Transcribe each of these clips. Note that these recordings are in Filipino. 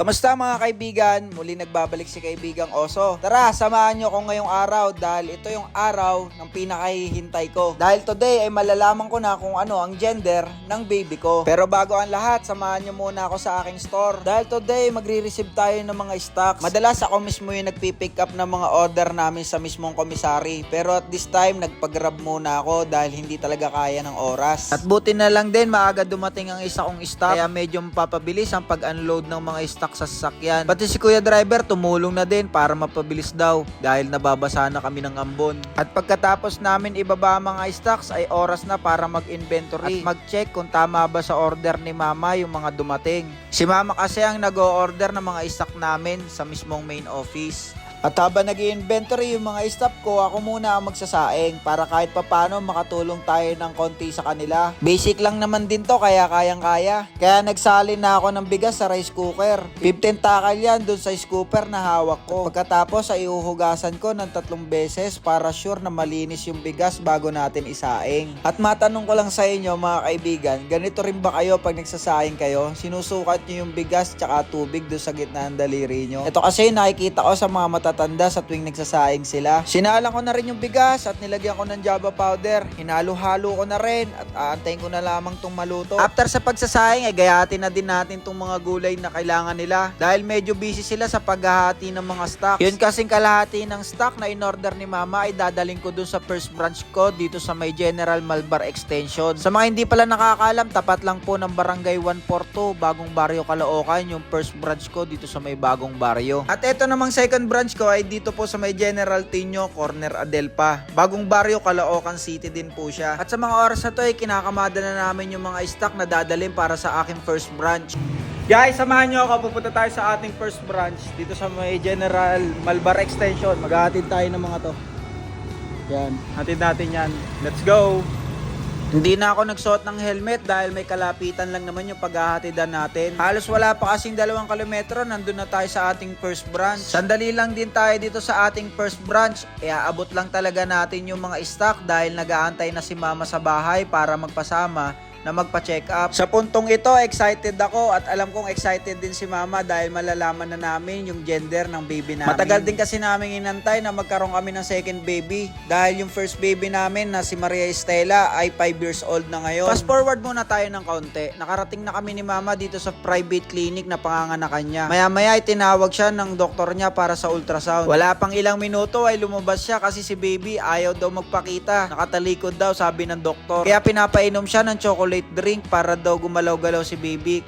Kamusta mga kaibigan? Muli nagbabalik si kaibigang Oso. Tara, samahan nyo ko ngayong araw dahil ito yung araw ng pinakahihintay ko. Dahil today ay malalaman ko na kung ano ang gender ng baby ko. Pero bago ang lahat, samahan nyo muna ako sa aking store. Dahil today magre-receive tayo ng mga stocks. Madalas ako mismo yung nagpipick up ng mga order namin sa mismong komisari. Pero at this time, nagpag-grab muna ako dahil hindi talaga kaya ng oras. At buti na lang din, maaga dumating ang isa kong stock. Kaya medyo mapapabilis ang pag-unload ng mga stock sa sasakyan. Pati si Kuya Driver tumulong na din para mapabilis daw dahil nababasa na kami ng ambon. At pagkatapos namin ibaba ang mga stocks ay oras na para mag-inventory at mag-check kung tama ba sa order ni Mama yung mga dumating. Si Mama kasi ang nag-o-order ng mga stock namin sa mismong main office. At habang nag inventory yung mga staff ko, ako muna ang magsasaing para kahit papano makatulong tayo ng konti sa kanila. Basic lang naman din to kaya kayang-kaya. Kaya nagsalin na ako ng bigas sa rice cooker. 15 takal yan dun sa scooper na hawak ko. Pagkatapos ay uhugasan ko ng tatlong beses para sure na malinis yung bigas bago natin isaing. At matanong ko lang sa inyo mga kaibigan, ganito rin ba kayo pag nagsasaing kayo? Sinusukat nyo yung bigas tsaka tubig doon sa gitna ng daliri nyo? Ito kasi nakikita ko sa mga matatanda sa tuwing nagsasaing sila. Sinalang ko na rin yung bigas at nilagyan ko ng java powder. Hinalo-halo ko na rin at aantayin ko na lamang tong maluto. After sa pagsasaing ay gayatin na din natin tong mga gulay na kailangan nila dahil medyo busy sila sa paghahati ng mga stock. Yun kasing kalahati ng stock na in-order ni mama ay dadaling ko dun sa first branch ko dito sa may General Malbar Extension. Sa mga hindi pala nakakaalam, tapat lang po ng Barangay 142, Bagong Baryo Caloocan, yung first branch ko dito sa may Bagong Baryo. At ito namang second branch ay dito po sa may General Tino, Corner Adelpa. Bagong Baryo Caloocan City din po siya. At sa mga oras na to ay kinakamada na namin yung mga stock na dadalhin para sa aking first branch. Guys, samahan nyo ako. Pupunta tayo sa ating first branch dito sa may General Malbar Extension. Maghahatid tayo ng mga to. Yan, hatid natin yan. Let's go! Hindi na ako nagsuot ng helmet dahil may kalapitan lang naman yung paghahatidan natin. Halos wala pa kasing dalawang kilometro, nandun na tayo sa ating first branch. Sandali lang din tayo dito sa ating first branch. E aabot lang talaga natin yung mga stock dahil nag-aantay na si mama sa bahay para magpasama na magpa-check up. Sa puntong ito, excited ako at alam kong excited din si mama dahil malalaman na namin yung gender ng baby namin. Matagal din kasi namin inantay na magkaroon kami ng second baby dahil yung first baby namin na si Maria Estela ay 5 years old na ngayon. Fast forward muna tayo ng kaunti. Nakarating na kami ni mama dito sa private clinic na panganganakan niya. Maya-maya ay tinawag siya ng doktor niya para sa ultrasound. Wala pang ilang minuto ay lumabas siya kasi si baby ayaw daw magpakita. Nakatalikod daw sabi ng doktor. Kaya pinapainom siya ng chocolate drink para daw gumalaw-galaw si baby.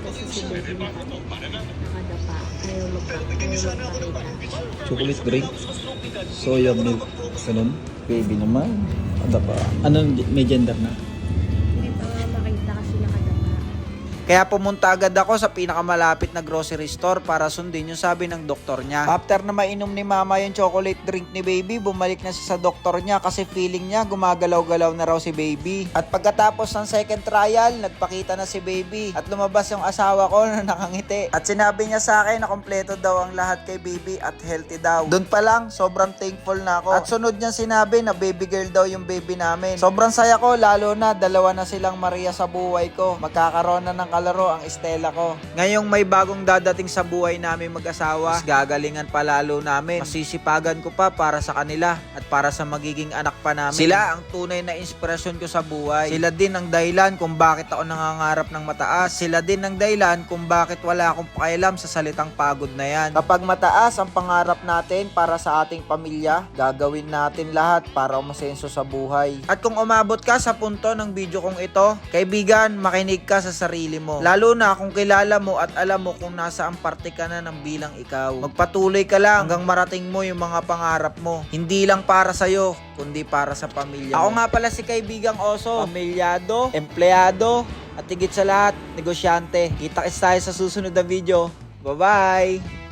kasi si baby nakadapa. Ayaw magpakita. chocolate drink, soya milk, ganun. Baby naman. Ba? Ano, may gender na? Kaya pumunta agad ako sa pinakamalapit na grocery store para sundin yung sabi ng doktor niya. After na mainom ni mama yung chocolate drink ni baby, bumalik na siya sa doktor niya kasi feeling niya gumagalaw-galaw na raw si baby. At pagkatapos ng second trial, nagpakita na si baby at lumabas yung asawa ko na nakangiti. At sinabi niya sa akin na kompleto daw ang lahat kay baby at healthy daw. Doon pa lang, sobrang thankful na ako. At sunod niya sinabi na baby girl daw yung baby namin. Sobrang saya ko, lalo na dalawa na silang Maria sa buhay ko. Magkakaroon na ng kalaro ang Estela ko. Ngayong may bagong dadating sa buhay namin mag-asawa, mas gagalingan pa lalo namin. Masisipagan ko pa para sa kanila at para sa magiging anak pa namin. Sila ang tunay na inspirasyon ko sa buhay. Sila din ang dahilan kung bakit ako nangangarap ng mataas. Sila din ang dahilan kung bakit wala akong pakialam sa salitang pagod na yan. Kapag mataas ang pangarap natin para sa ating pamilya, gagawin natin lahat para umasenso sa buhay. At kung umabot ka sa punto ng video kong ito, kaibigan, makinig ka sa sarili mo. Lalo na kung kilala mo at alam mo kung nasa ang parte ka na ng bilang ikaw. Magpatuloy ka lang hanggang marating mo yung mga pangarap mo. Hindi lang para sa'yo, kundi para sa pamilya Ako nga pala si kaibigang Oso, pamilyado, empleyado, at higit sa lahat, negosyante. Kita-kits tayo sa susunod na video. Bye-bye!